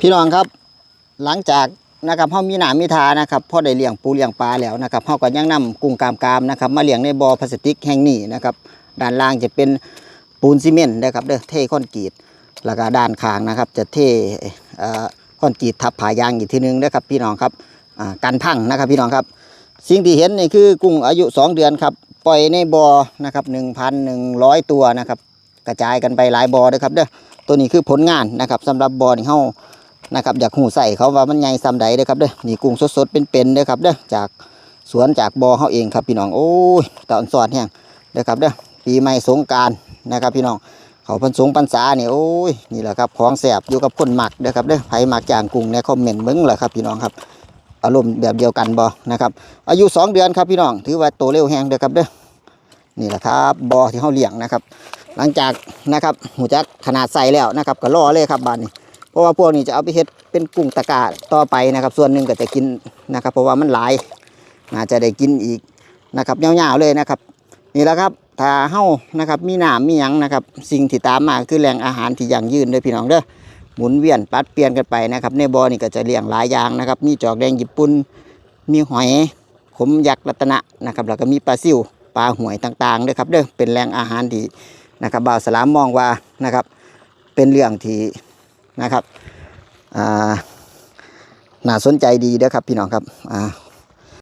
พี่น้องครับ หลังจากนะครับเฮามีหนามีทานะครับพ่อได้เลี้ยงปูเลี้ยงปลาแล้วนะครับเฮาก็ยังนำกุ้งกามกามนะครับ มาเลี้ยงในบ่อพลาสติกแห่งนี้นะครับด้านล่างจะเป็นปูนซีเมนต์นะครับเด้อเทคอนกรีตแล้วก็ด้านข้างนะครับ จะเทเอ่อคอนกรีตทับผายางอีกทีนึงนะครับพี่น้องครับกันพังนะครับพี่น้องครับ สิ่งที่เห็นนี่คือกุ้งอายุ 2 เดือนครับปล่อยในบ่อนะครับ1,100 ตัวนะครับกระจายกันไปหลายบ่อเลยครับเด้อตัวนี้คือผลงานนะครับสำหรับบ่อนี่เฮา นะครับอยากหูใส่เขาว่ามันใหญ่ซ้ำใดเด้อครับเด้อนี่กุ้งสดๆเป็นๆเด้อครับเด้อจากสวนจากบ่อเฮาเองครับพี่น้องโอ้ยตอนสอดแห้งเด้อครับเด้อปีใหม่สงการนะครับพี่น้องเขาพันสงพรรษานี่ยโอ้ยนี่แหละครับของแสบอยู่กับคนหมักเด้อครับเด้อไผหมักจางกุ้งในคอมเมนต์เบิ่งแหละครับพี่น้องครับอารมณ์แบบเดียวกันบ่นะครับอายุ 2 เดือนครับพี่น้องถือว่าโตเร็วแฮงเด้อครับเด้อนี่แหละครับบ่อที่เฮาเลี้ยงนะครับ หลังจากนะครับหูจักขนาดใส่แล้วนะครับก็รอเลยครับบานนี้ เพราะว่าพวกนี้จะเอาไปเฮ็ดเป็นกุ้งตะก้าต่อไปนะครับ ส่วนหนึ่งก็จะกินนะครับ เพราะว่ามันหลายน่าจจะได้กินอีกนะครับยาวๆเลยนะครับ นี่แหละครับถ้าเฮานะครับมีหน้ำมีหยังนะครับ สิ่งที่ตามมาคือแหล่งอาหารที่ยั่งยืนเด้อพี่น้องเด้อหมุนเวียนปัดเปลี่ยนกันไปนะครับ ในบ่อนี่ก็จะเลี้ยงหลายอย่างนะครับ มีจอกแดงญี่ปุ่นมีหอยขมยักษ์รัตนะนะครับแล้วก็มีปลาซิวปลาหวยต่างๆด้วยครับเด้อเป็นแหล่งอาหารที่นะครับบ่าวสลามมองว่านะครับเป็นเรื่องที่ นะครับอ่าน่าสนใจดีเด้อครับพี่น้องครับอ่า